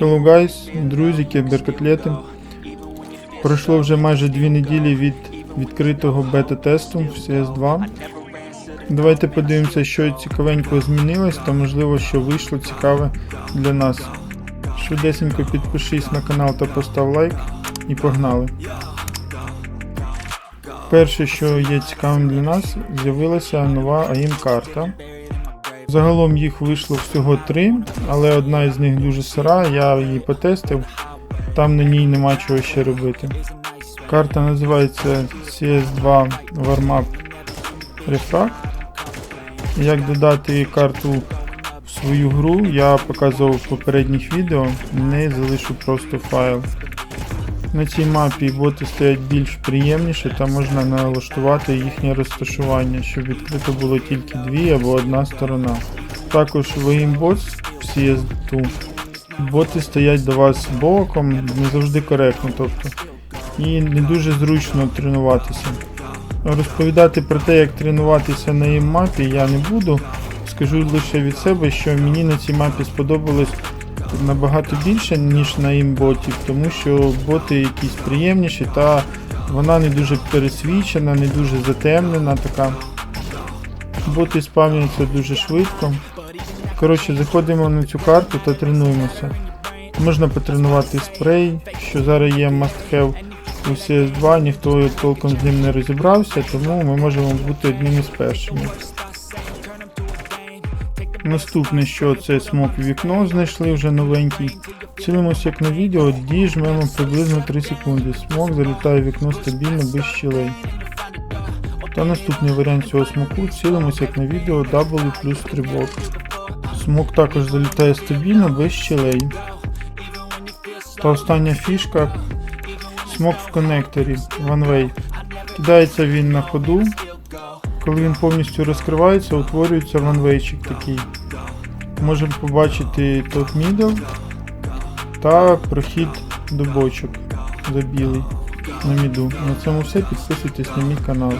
Hello guys, друзі, кіберкотлети. Пройшло вже майже дві неділі від відкритого бета-тесту в CS2. Давайте подивимося, що цікавенького змінилось та можливо, що вийшло цікаве для нас. Швидесенько підпишись на канал та постав лайк і погнали. Перше, що є цікавим для нас, з'явилася нова АІМ-карта. Загалом їх вийшло всього три, але одна із них дуже сира, я її потестив, там на ній нема чого ще робити. Карта називається CS2 Warmup Refract. Як додати карту в свою гру, я показував в попередніх відео, не залишу просто файл. На цій мапі боти стоять більш приємніше та можна налаштувати їхнє розташування, щоб відкрито було тільки дві або одна сторона. Також в Aimbots в CS2 боти стоять до вас боком, не завжди коректно, тобто, і не дуже зручно тренуватися. Розповідати про те, як тренуватися на їм мапі я не буду. Скажу лише від себе, що мені на цій мапі сподобалось набагато більше, ніж на імботів, тому що боти якісь приємніші та вона не дуже пересвічена, не дуже затемнена така. Боти спавняться дуже швидко. Коротше, заходимо на цю карту та тренуємося. Можна потренувати спрей, що зараз є must have у CS2, ніхто толком з ним не розібрався, тому ми можемо бути одним із першими. Наступне, що це смок вікно, знайшли вже новенький. Цілимося як на відео, дії жмемо приблизно 3 секунди. Смок залітає в вікно стабільно без щілей. Та наступний варіант цього смоку цілимося як на відео W плюс стрибок. Смок також залітає стабільно без щілей. Та остання фішка смок в коннекторі One Way. Кидається він на ходу. Коли він повністю розкривається, утворюється ванвейчик такий. Можемо побачити топ мідл та прохід до бочок за білий на міду. На цьому все. Підписуйтесь на мій канал.